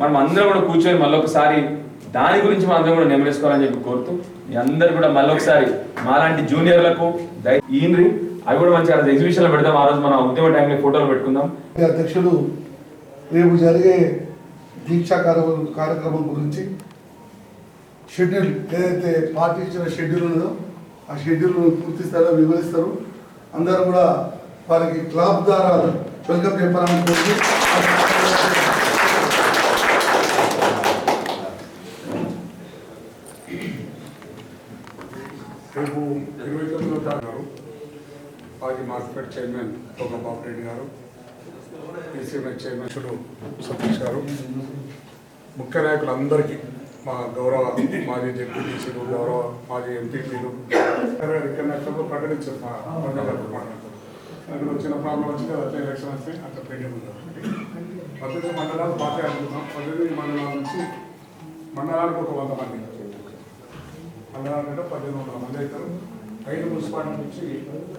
మనం అందరం కూడా కూర్చొని మళ్ళొకసారి దాని గురించి మనం అందరం కూడా నెమరేసుకోవాలని చెప్పి కోరుతూ మీ అందరు కూడా మళ్ళొకసారి మాలాంటి జూనియర్లకు దయ- అవి కూడా మంచిగా ఎగ్జిబిషన్లో పెడదాం. ఆ రోజు మన ఉద్యమ టైంలో ఫోటోలు పెట్టుకుందాం. అధ్యక్షుడు రేపు జరిగే దీక్షా కార్యక్రమం గురించి షెడ్యూల్ ఏదైతే పార్టీ ఇచ్చిన షెడ్యూల్ ఉందో ఆ షెడ్యూల్ పూర్తి స్థాయిలో వివరిస్తారు. అందరూ కూడా వారికి క్లాబ్ ద్వారా వెల్కమ్ చెప్పాలనుకుంటుంది రేపు ఇరవై తొమ్మిదో తారీఖు మాజీ మార్కెట్ చైర్మన్ తోక బాబురెడ్డి గారు ఈసీఎంఐ చైర్మన్ సతీష్ గారు ముఖ్య నాయకులందరికీ మా గౌరవ మాజీ జెడ్పీటీసీలు గౌరవ మాజీ ఎంపీపీలు ఇక్కడ నష్టంలో ప్రకటించారు మా మండలాలకు అక్కడ వచ్చిన ప్రాబ్లం వచ్చింది అట్లా ఎలక్షన్ వస్తే అట్లా పెండింగ్ ఉంది పద్దెనిమిది మండలాలు పార్టీ అనుకుంటున్నాం. పద్దెనిమిది మండలాల నుంచి మండలానికి ఒక వంద మంది మండలాలు అంటే పద్దెనిమిది వందల మంది అవుతారు. ఐదు మున్సిపాలిటీ నుంచి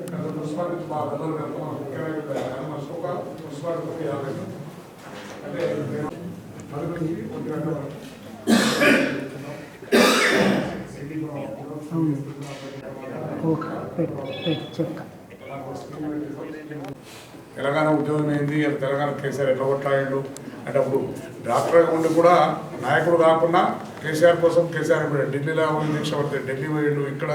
ఇక్కడ మున్సిపాలిటీ నుంచి బాగా గతంలో కలుపుకున్నాం. ముఖ్యమైన ఒక మున్సిపాలిటీ యాభై అంటే పది నుంచి ఒంటి గంట వరకు. తెలంగాణ ఉద్యోగం ఏంది అది తెలంగాణ కేసీఆర్ ఎట్లా కొట్లాడాడు అంటే అప్పుడు డాక్టర్ ఉండి కూడా నాయకుడు కాకుండా కేసీఆర్ కోసం కేసీఆర్ ఇప్పుడు ఢిల్లీలో పోయి దీక్ష పడితే ఢిల్లీ పోయిండు ఇక్కడ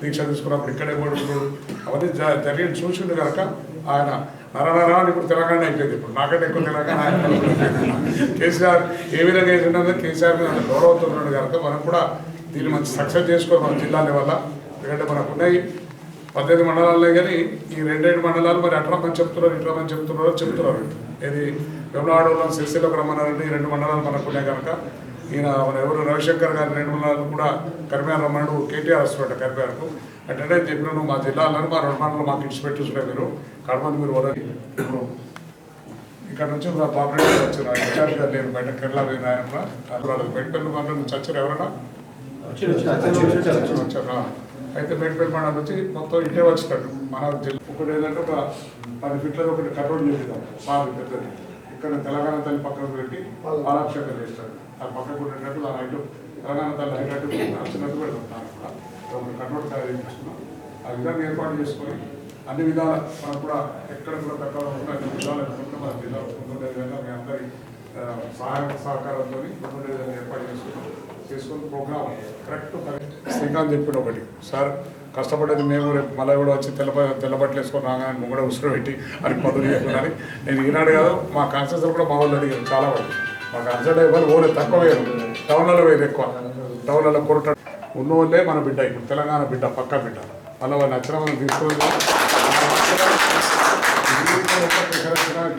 దీక్ష తీసుకున్నప్పుడు ఇక్కడే పడుతున్నాడు అవన్నీ జ- జరిగి చూసిండు కనుక ఆయన నరనరా అని ఇప్పుడు తెలంగాణ అయిపోయింది. ఇప్పుడు నాకంటే ఎక్కువ తెలంగాణ ఆయన కేసీఆర్ ఏ విధంగా చేసినదో కేసీఆర్ మీద అంత గౌరవంతో ఉన్నాడు కనుక మనం కూడా దీన్ని మంచి సక్సెస్ చేసుకోవాలి మన జిల్లా వల్ల. ఎందుకంటే మనకు ఉన్నాయి పద్దెనిమిది మండలాలే కానీ ఈ రెండేడు మండలాలు మరి అట్లా మంది చెప్తున్నారు ఇట్లా మంది చెప్తున్నారో. చెప్తున్నారు ఇది వెమలవాడలో సిరిసిల్లకు రమ్మన్నారంటే ఈ రెండు మండలాలు మనకు ఉన్నాయి కనుక. ఈయన మన ఎవరు రవిశంకర్ గారి రెండు మండలాలు కూడా కరిమేర రమ్మన్నాడు కేటీఆర్ వస్తున్నాడు కరిమేరకు. అంటే చెప్పినాను మా జిల్లాలను మా రెండు మండలం మాకు ఇచ్చి పెట్టుకుంటే మీరు. కడమంది మీరు వదలి ఇప్పుడు ఇక్కడ నుంచి మా గారు వచ్చారు. ఇన్ఛార్జ్ గారు లేరు బయట. కేరళ పోయిన ఆయన కూడా. మండలం నుంచి వచ్చారు ఎవరైనా వచ్చారా. అయితే మేడ్పల్లి మండలం వచ్చి మొత్తం ఇటే వచ్చినట్టు మన జిల్లా. ఒకటి ఏంటంటే ఒక పది ఫీట్లలో ఒకటి కంట్రోల్ చేద్దాం సార్ పెద్దది. ఇక్కడ తెలంగాణ తల్లి పక్కన పెట్టి పాలాభిషేకం చేస్తాడు పక్కన కూడా ఉండేటట్టు దాని హైట్ తెలంగాణ తల్లి హైట్ నచ్చినట్టు పెడతాం దానికి కూడా. ఒక కట్రోల్ తయారు చేయించుకున్నాం ఆ విధంగా ఏర్పాటు చేసుకొని అన్ని విధాల మనం కూడా ఎక్కడ కూడా తక్కువ ఉంటే అన్ని విధాలు అనుకుంటే మన జిల్లా ముందుండే విధంగా మీ అందరి సహాయ సహకారంతో ముందుండే విధంగా ఏర్పాటు చేసుకున్నాం చేసుకుని ప్రోగ్రామ్ కరెక్ట్ కరెక్ట్ శ్రీకాంత్ చెప్పిన ఒకటి. సార్ కష్టపడేది మేము రేపు మళ్ళీ కూడా వచ్చి తెల్ల తెల్లబట్టలు వేసుకొని రాగానే ముంగడ ఉసురు పెట్టి అని పనులు చేసుకున్నాను నేను ఈనాడు కాదు మా కాన్సెన్స్ కూడా మా వాళ్ళు అడిగారు చాలా వరకు. మా కాన్సెప్ట్ ఎవరు ఓరే తక్కువ వేరు. టౌన్లలో వేరు ఎక్కువ. టౌన్లలో కొరట ఉన్న వాళ్ళే మన బిడ్డ ఇప్పుడు. తెలంగాణ బిడ్డ పక్క బిడ్డ. మళ్ళీ వాళ్ళు నచ్చిన మనం తీసుకుని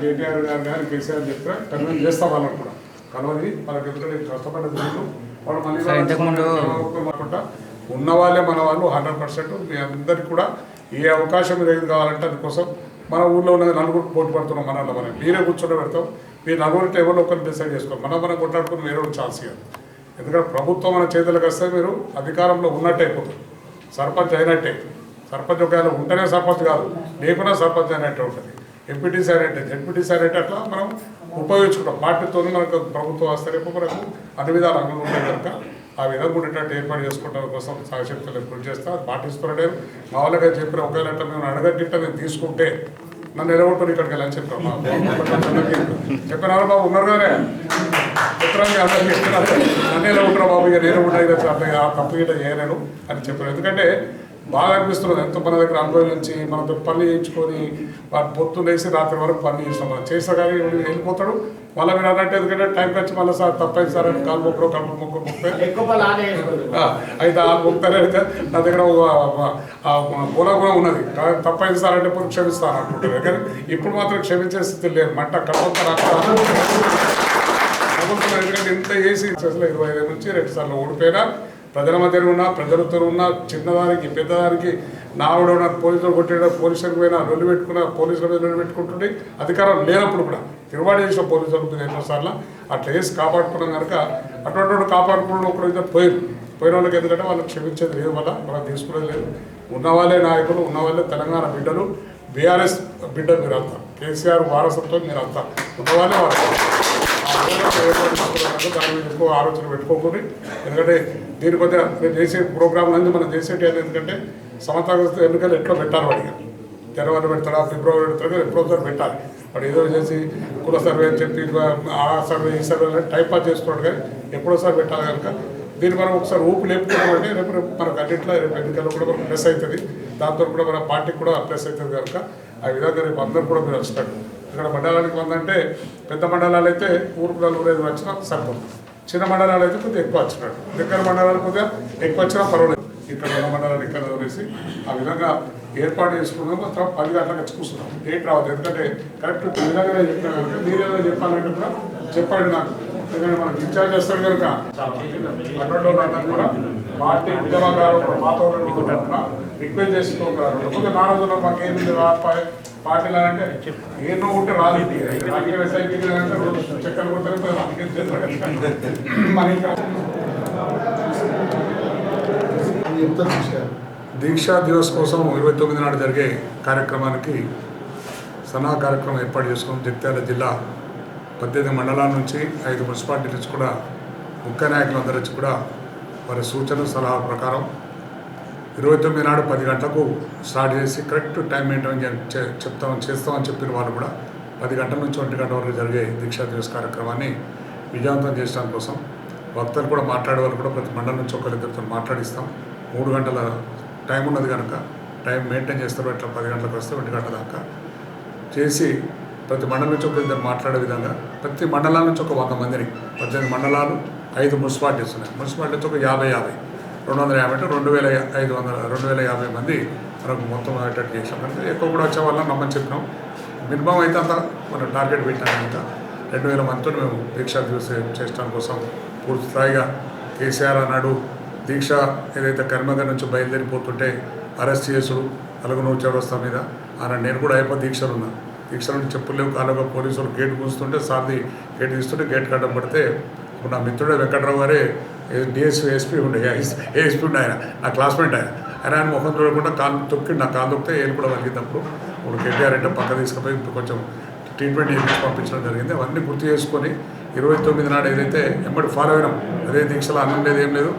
కేటీఆర్ గారు కానీ కేసీఆర్ చెప్తే కన్విన్స్ చేస్తాం వాళ్ళని కూడా. కలవది వాళ్ళకి ఎందుకంటే కష్టపడ్డ వీళ్ళు వాళ్ళు మళ్ళీ ఉన్న వాళ్ళే మన వాళ్ళు హండ్రెడ్ పర్సెంట్ మీ అందరికి కూడా ఏ అవకాశం మీరు ఏది కావాలంటే అందుకోసం మన ఊళ్ళో ఉన్న నలుగురు పోటీ పడుతున్నాం మన మనం మీరే కూర్చొని పెడతాం. మీరు నలుగురు టేబుల్ ఒకరిని డిసైడ్ చేసుకోండి మనం మనం కొట్లాడుకుని వేరే ఛాన్స్ ఇవ్వాలి ఎందుకంటే ప్రభుత్వం మన చేతులకు వస్తే మీరు అధికారంలో ఉన్నట్టు అయిపోతుంది. సర్పంచ్ అయినట్టే. సర్పంచ్ ఒకవేళ ఉంటేనే సర్పంచ్ కాదు. లేకున్నా సర్పంచ్ అయినట్టే ఉంటుంది. ఎంపీటీసీ అయినట్టే. జడ్పీటీసీ అయినట్టే అట్లా మనం ఉపయోగించుకుంటాం. వాటితో మనకు ప్రభుత్వం వస్తే రేపు మనకు అన్ని విధాలు రంగులు ఉంటాయి కనుక ఆ విధంగా ఉండేటట్టు ఏర్పాటు చేసుకోవడం కోసం సాయశక్తులు కృషి చేస్తాం. అది పాటిస్తున్నాడు మా వాళ్ళగా చెప్పిన ఒకవేళ మేము అడగట్టిట్ట మేము తీసుకుంటే నన్ను నిలబొట్టుని ఇక్కడికి వెళ్ళని చెప్పాను చెప్పినారు బాబు ఉన్నారు కానీ చిత్రాన్ని అందరికీ చెప్తున్నారు. నన్ను ఎలా ఉంటారు బాబు ఇక నేను ఉంటాయి అట్లా తప్పు ఇట్లా చేయలేను అని చెప్పారు. ఎందుకంటే బాగా అనిపిస్తున్నది ఎంతో మన దగ్గర అనుభవించి మనతో పని చేయించుకొని వాడు లేసి రాత్రి వరకు పని చేస్తాం. మనం చేస్తా కానీ వెళ్ళిపోతాడు. మళ్ళీ మీరు అన్నట్టు ఎందుకంటే టైం వచ్చి మళ్ళీ సార్ తప్పైంది సార్ అని కాలు మొక్కరు కళ్ళు మొక్క. అయితే ఆ మొక్కుతారు అయితే నా దగ్గర పూల కూడా ఉన్నది. తప్పైంది సార్ అంటే పోయి క్షమిస్తాను అనుకుంటారు కానీ ఇప్పుడు మాత్రం క్షమించే స్థితి లేదు. మంట ప్రభుత్వం ఎందుకంటే ఇంత చేసి ఇరవై ఐదు నుంచి రెండు సార్లు ఓడిపోయినా ప్రజల మధ్యన ఉన్నా ప్రజలతో ఉన్నా చిన్నదానికి పెద్దదానికి నావిడ ఉన్న పోలీసులు కొట్టిన పోలీసులకు పోయినా రొల్లు పెట్టుకున్న పోలీసుల మీద రొల్లు పెట్టుకుంటుంటే అధికారం లేనప్పుడు కూడా తిరువాడి చేసిన పోలీసుల మీద ఎన్నోసార్లు అట్లా వేసి కాపాడుకున్నాం కనుక అటువంటి వాడు కాపాడుకున్న ఒకరు అయితే పోయారు. పోయిన వాళ్ళకి ఎందుకంటే వాళ్ళకి క్షమించేది లేదు వల్ల మనం తీసుకునేది లేదు. ఉన్నవాళ్ళే నాయకులు ఉన్నవాళ్ళే తెలంగాణ బిడ్డలు. బీఆర్ఎస్ బిడ్డ మీరంతా కేసీఆర్ వారసత్వం మీరంతా ఉన్నవాళ్ళే వారసత్వం. దాని మీద ఎక్కువ ఆలోచన పెట్టుకోకూడదు. ఎందుకంటే దీని కొద్దిగా మీరు చేసే ప్రోగ్రామ్ అనేది మనం చేసేటి అనేది ఎందుకంటే సమతాగత ఎన్నికలు ఎట్లా పెట్టాలి వాడిగా జనవరి పెడతాడా ఫిబ్రవరి పెడతాడా ఎప్పుడో ఒకసారి పెట్టాలి. వాడు ఏదో చేసి కుల సర్వే అని చెప్పి ఆ సర్వే ఈ సర్వే అని టైప్ ఆఫ్ చేసుకోవడం కానీ ఎప్పుడోసారి పెట్టాలి కనుక దీన్ని మనం ఒకసారి ఊపు లేపుకోవడం రేపు రేపు మనకు అన్నింటిలో రేపు ఎన్నికల్లో కూడా మనకు ప్లస్ అవుతుంది. దాంతో కూడా మన పార్టీకి కూడా ప్లస్ అవుతుంది కనుక ఆ విధంగా రేపు అందరూ కూడా మీరు వస్తారు. ఇక్కడ మండలానికి వందంటే పెద్ద మండలాలు అయితే ఊరుకు నలుగురు ఐదు వచ్చినా సరిపోతుంది చిన్న మండలాలు అయితే కొద్దిగా ఎక్కువ వచ్చినట్టు. దగ్గర మండలాలు కొద్దిగా ఎక్కువ వచ్చినా పర్వాలేదు. ఇక్కడ ఉన్న మండలాలు ఇక్కడ వదిలేసి ఆ విధంగా ఏర్పాటు చేసుకున్నాం మొత్తం పది గంటలకు వచ్చి కూర్చున్నాం. డేట్ రావద్దు. ఎందుకంటే కరెక్ట్ చెప్పినా కనుక మీరేదో చెప్పాలంటే కూడా చెప్పండి నాకు. ఎందుకంటే మనకి ఇన్ఛార్జ్ చేస్తాడు కనుక. అందరూ కూడా పార్టీ ఉద్యమకారు కూడా రిక్వెస్ట్ చేసుకోగలరు లేకపోతే నా రోజుల్లో మాకు ఏమి లేదు పార్టీలు అంటే ఏదో ఉంటే రాదు రాజకీయ వ్యవసాయం అంటే చక్కెర కొట్టారు రాజకీయం మన దీక్షా? దివస్ కోసం ఇరవై తొమ్మిది నాడు జరిగే కార్యక్రమానికి సన్నా కార్యక్రమం ఏర్పాటు చేసుకుని జగిత్యాల జిల్లా పద్దెనిమిది మండలాల నుంచి ఐదు మున్సిపాలిటీ నుంచి కూడా ముఖ్య నాయకులందరూ వచ్చి కూడా వారి సూచన సలహా ప్రకారం ఇరవై తొమ్మిది నాడు పది గంటలకు స్టార్ట్ చేసి కరెక్ట్ టైం మెయింటైన్ చే- చెప్తామని చేస్తామని చెప్పిన వాళ్ళు కూడా పది గంటల నుంచి ఒంటి గంట వరకు జరిగే దీక్షా దివస్ కార్యక్రమాన్ని విజయవంతం చేయడం కోసం భక్తులు కూడా మాట్లాడే వాళ్ళు కూడా ప్రతి మండలం నుంచి ఒకరిద్దరితో మాట్లాడిస్తాం. మూడు గంటల టైం ఉన్నది కనుక టైం మెయింటైన్ చేస్తారు. ఇట్లా పది గంటలకు వస్తే ఒంటి గంట దాకా చేసి ప్రతి మండలం నుంచి ఒకరిద్దరు మాట్లాడే విధంగా ప్రతి మండలాల నుంచి ఒక వంద మందిని పద్దెనిమిది మండలాలు ఐదు మున్సిపాలిటీస్ ఉన్నాయి. మున్సిపాలిటీస్ ఒక యాభై యాభై. రెండు వందల యాభై అంటే రెండు వేల ఐదు వందల రెండు వేల యాభై మంది మనకు మొత్తం అయ్యేటట్టు చేసాం అంటే ఎక్కువ కూడా వచ్చే వాళ్ళని నమ్మని చెప్పినాం. మినిమం అయితే అంత మనం టార్గెట్ పెట్టాం రెండు వేల మందితో మేము దీక్ష చూసే చేయడం కోసం పూర్తి స్థాయిగా కేసీఆర్ అన్నాడు. దీక్ష ఏదైతే కరీంనగర్ నుంచి బయలుదేరిపోతుంటే అరెస్ట్ చేసుడు అలగనూరు చౌరస్తా మీద. ఆయన నేను కూడా అయిపో దీక్షలు ఉన్నా. దీక్షల నుంచి చెప్పులు కాలుగా పోలీసులు గేట్ కూస్తుంటే సార్ది గేట్ తీస్తుంటే గేట్ కట్టడం పడితే ఇప్పుడు నా మిత్రుడు వెంకట్రావు గారే డిఎస్పీ ఎస్పీ ఉండే ఏఎస్పీ ఉండే ఆయన నా క్లాస్మేట్ ఆయన. ఆయన ఆయన ముఖం చూడకుండా కాలు తొక్కి నా కాలు తొక్కితే ఏలు కూడా వలిగినప్పుడు ఇప్పుడు కేటీఆర్ అంటే పక్క తీసుకుపోయి ఇప్పుడు కొంచెం ట్రీట్మెంట్ చేసి పంపించడం జరిగింది. అవన్నీ గుర్తు చేసుకొని ఇరవై తొమ్మిది నాడు ఏదైతే ఎంబడి ఫాలో అయినాం అదే దీక్షలో అన్నం లేదు ఏం లేదు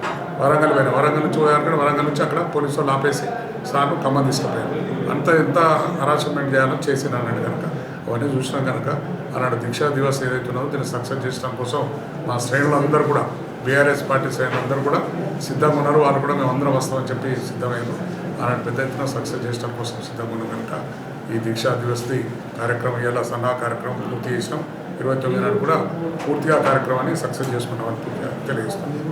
వరంగల్ పోయినా. వరంగల్ నుంచి పోయారు వరంగల్ నుంచి అక్కడ పోలీసు వాళ్ళు ఆపేసి సార్లు ఖమ్మం తీసుకుపోయారు. అంత ఎంత హరాస్మెంట్ చేయాలో చేసిన అన్నాడు కనుక. అవన్నీ చూసినాం కనుక. ఆనాడు దీక్షా దివస్ ఏదైతే ఉన్నదో దీన్ని సక్సెస్ చేసడం కోసం మా శ్రేణులందరూ కూడా బీఆర్ఎస్ పార్టీ శ్రేణులందరూ కూడా సిద్ధంగా ఉన్నారు వాళ్ళు కూడా మేము అందరం వస్తామని చెప్పి సిద్ధమయ్యారు అలాంటి పెద్ద ఎత్తున సక్సెస్ చేయడం కోసం సిద్ధంగా ఉన్నాం కనుక ఈ దీక్షా దివస్ది కార్యక్రమం ఇలా సన్నా కార్యక్రమం పూర్తి చేసినాం. ఇరవై తొమ్మిది నాడు కూడా పూర్తిగా కార్యక్రమాన్ని సక్సెస్ చేసుకున్నామని పూర్తిగా తెలియజేస్తున్నాం.